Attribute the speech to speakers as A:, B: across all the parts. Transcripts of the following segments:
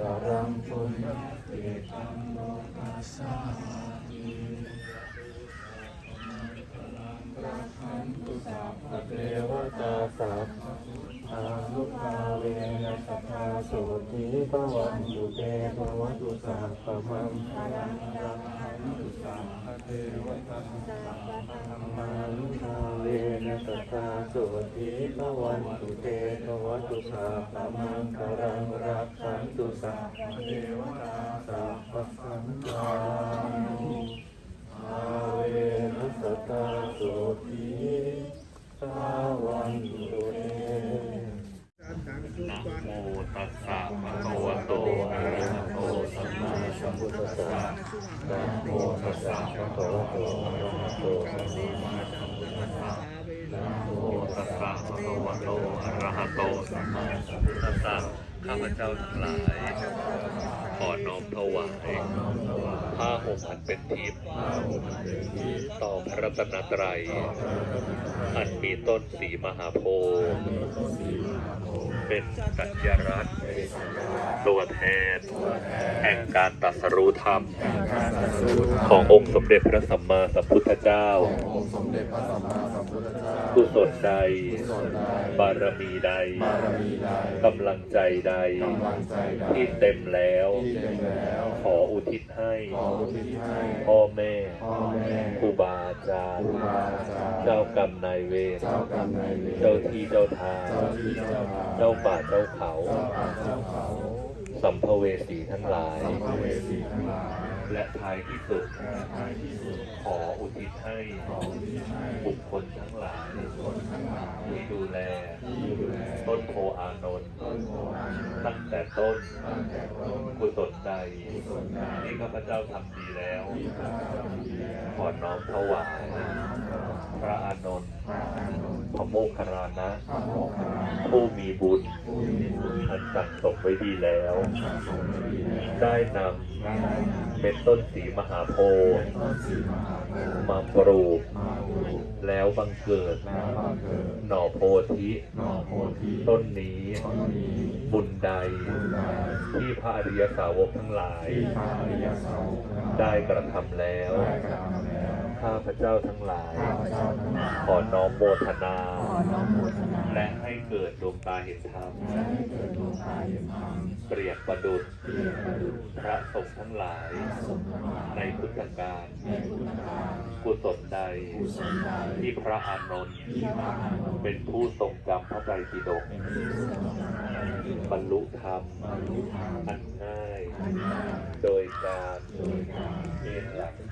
A: ตรังปุญญเกตังโลกัสสาติรักขันตุสัพพะเทวตาสัพพะอาลุกาเวนะสัพพะโสติปวันตุเตปวัตุสัพพะมังคลังรักขัน ตุสัพพเทวตาธรรมาลุกาเวนะสัพพะโสติภวันตุเตภวตุสัพพมังคลังรักขันตุสัพพเทวตาสัพพสังฆาอาเวนัสตาโสติสาวันตุเต
B: นะโมตัสสะภะคะวะโตอะระหะโตสัมมาสัมพุทธัสสะนะโมตัสสะภะคะวะโตอะระหะโตสัมมาสัมพุทธัสสะข้าพเจ้าทั้งหลาย อน้อมถวายผ้าห่มอันเป็นทิพย์ต่อพระรัตนตรัย อันมีต้นสีมหาโพธิ์เป็นสัญลักษณ์ตัวแทน แห่งการตรัสรู้ธรรม ขององค์สมเด็จพระสัมมาสัมพุทธเจ้า
A: องค์สมเด็จพระสัมมาสัมพุทธเจ้า
B: กุศลใด
A: ส่วนใด
B: บารมีใดกำลังใจใด
A: กำลังใจใด
B: ที่เต็มแล้ว
A: ที่เต็มแล้ว
B: ขออุทิศให้
A: ขออุทิศให้
B: พ่อแม่
A: พ่อแม่
B: ครูบาอาจาร
A: ครู
B: ย์
A: บาอาจารย์
B: เจ้ากรรมนายเวร
A: เจ้ากรรมนายเวร
B: เจ้าที่เจ้าทาง
A: เจ้าที่เจ้าทาง
B: เจ้าป่าเจ้าเขา
A: เจ้าป่าเจ้าเขา
B: สัมภเวสีทั้งหลาย
A: สัมภเวสีทั้งหลาย
B: และท้ายที่สุด
A: และท้ายที่สุด
B: ขออุทิศให้
A: ขออุทิศให้
B: บุคคลทั้งหลาย
A: ที่
B: ดูแล ต้นโพอานนท์
A: ตั้
B: งแต่ต้น
A: ตั้งแต่ต้น
B: กุศลใด
A: กุศลใด
B: ที่ข้าพเจ้าทำดีแล้ว
A: ที่ข้าพเจ้าทำดีแล้ว
B: ขอน้อมถวาย พระอานนท์
A: พระอานนท์
B: พระโมคคัลลานะ
A: พระโมคคัลลานะ
B: ผู้มีบุญ
A: ผู้มีบุญ
B: อันสั่งสมไว้ดีแล้ว
A: สะสมไว้ดีแล้ว
B: ได้น
A: ได้นำ
B: เม็ดต้นสีมหาโพำธิ์
A: เป็นต้นสีมหาโพธิ์
B: มาปลูก
A: มาปลูก
B: แล้วบังเกิด
A: แล้วบังเกิด
B: หน่อโพธิ
A: หน่อโพธิ
B: ต้นนี้
A: ต้นนี้
B: บุญใด
A: บุญใด
B: ที่พระอริยสาวกทั้งหลาย
A: ที่พระอริยสาวกทั้งหลาย
B: ได้กระทำแล้ว
A: ได้กระทำแล้ว
B: ข้าพเจ้าทั้งหลาย
A: ข้าพเจ้าทั้งหลาย
B: ขอน้อมโมทนา
A: ขอน้อมโมทนา
B: และให้เกิดดวงตาเห็นธรรม
A: และให้เกิดดวงตาเห็นธรรม
B: เปรียบประดุจ
A: เปรียบประดุจ
B: พระสงฆ์ทั้งหลาย
A: สมทั้งหลาย
B: ในพุทธกาล
A: ในพุทธกาล
B: กุศลใด
A: กุศลใด
B: ที่พระอานนท์
A: ที่พระอานนท์
B: เป็นผู้ทรงจำพระไตรปิฎก
A: เป็นผู้ทรงจำพระไตรปิฎก
B: บรรลุธรรม
A: บรรลุธรรม
B: อันง่าย
A: อันง่าย
B: โดยการ
A: โดยการ
B: เอนหลัง
A: เป็นหลัก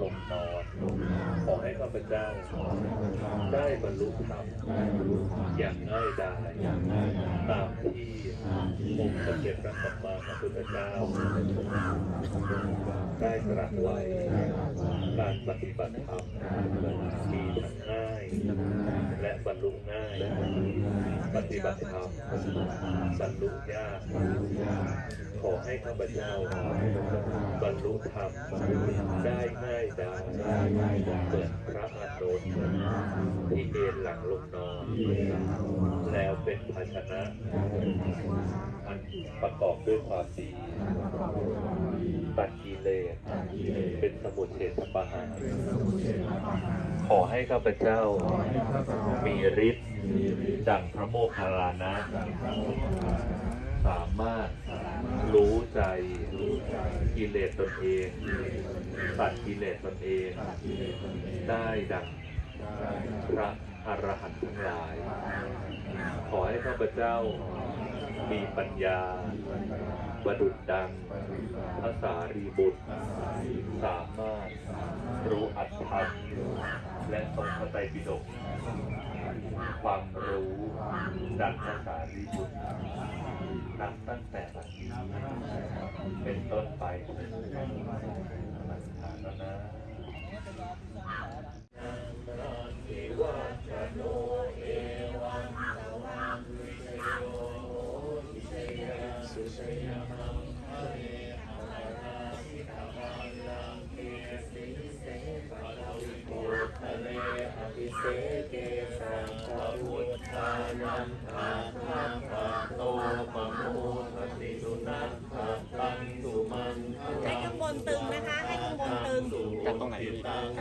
B: ลงนอน
A: ลงนาม
B: ขอให้ข้าพเจ้า
A: ขอให้พระเจ้า
B: ได้บรรลุธรรม
A: ได้บรรลุธรรม
B: อย่างง่ายดาย
A: อย่างง่ายดาย
B: ตามที่
A: ตามที่
B: องค์สมเด็จพระสัมมาสัมพุทธเจ้า
A: องค์สมเด็จพระสัมมาสัมพุทธเจ้า
B: ได้ตรัสไว้
A: ได้ตรัสไว้
B: การปฏิบัติธรรม
A: การปฏิบัติธรรม
B: มีทั้งง่าย
A: ที่ง่าย
B: และบรรลุง่าย
A: และบรรลุง่าย
B: ปฏิบัติธรรม
A: ปฏิบัติธรรม
B: บรรลุยาก
A: บรรลุยาก
B: ขอให้ข้าพเจ้า
A: ขอให้พระเจ้า
B: บรรลุธรรม
A: บรรลุธรรม
B: ได้ง่ายดายเกิดพระอานนท์
A: ที่
B: เรีนหลังลงนอนแล้วเป็นภาชนะอันประกอบด้วยความดีตัดกีเลส
A: เป็
B: นสมุทเฉทปะ
A: หา
B: ขอให้ข้าพเจ้ามีฤทธิ์ดังพระโมคคัลลานะ สามารถ
A: รู้
B: ใจ กิเลสตนเองตัดกิเลสตนเอง ได้ดังพระอรหันต์ทั้งหลาย ขอให้ข้าพเจ้ามีปัญญาประดุจดังพระสารีบุตร สามารถรู้อัตธรรมและทรงพระไตรปิฎก ความรู้ดังพระสารีบุตรนับตั้งแต่บัดนี้เป็นต้นไป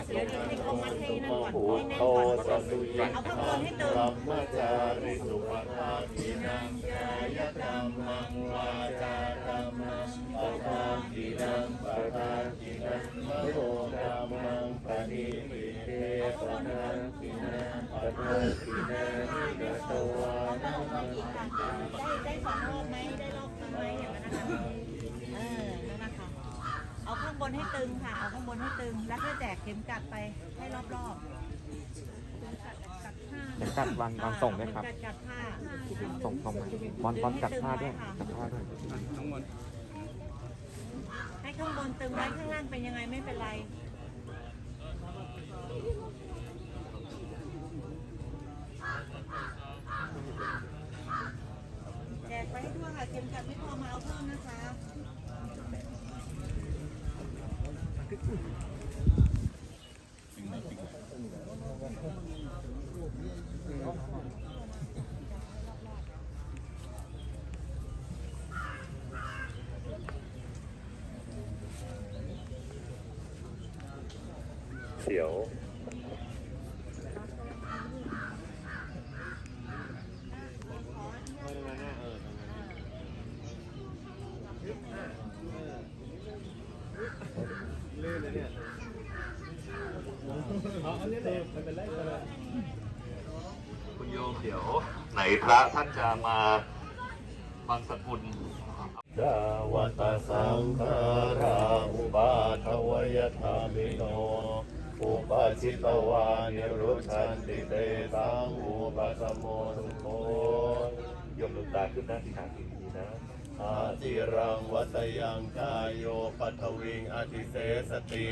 A: ทโธ
B: สัสุยิทังธรรมจาริสุปทาทินังกายกรรมังวาจากรรมังปทาทินังปทาทินังมโนกรรมังปฏิปิเทปนังทินังปะทาทินังนิกตวานัง
C: ได้ได้สองรอบไหมได้รอบไหมอย่างนั้นนะคะเออนั่นนะคะเอาข้าง บนให้ตึงค่ะ เอาข้างบนให้ตึง แล้วก็แจกเข็มกัดไปให้รอบๆกัดผ้า
D: เข็มกัดวันวันส่งด้วยครับ
C: เข็มกัดกัดผ้า
D: ส่งส่งมาบอลบอลกัดผ้าด้วยกัดผ้าด้วย
C: ให้ข้างบนตึงไว้ข้างล่างเป็นยังไงไม่เป็นไร แจกไปให้ทั่วค่ะเข็มกัดไม่พอมาเอาเพิ่มนะคะ
B: เสียว
E: คุณโยมเดี๋ยว ไหนพระท่านจะมาบางสกุล
B: ดาวตสังขาราอุบาทวยธรรมิโน อุปาจิตวานิรุชันติเตสังอุปสมโมทุโค
E: ยมลืมตาขึ้นนะที่ฐานดีๆนะ
B: อาจิรังวัตยังกายโยปัทวิงอธิเสสติ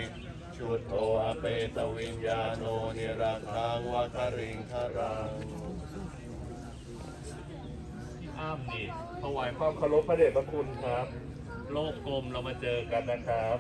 B: ชุดโทอเปตวิญญาโนนิรักขังวะคริงครัง
E: อ้ามนี่ถวายความเคารพพระเดชพระคุณครับ โลกกลมเรามาเจอกันนะครับ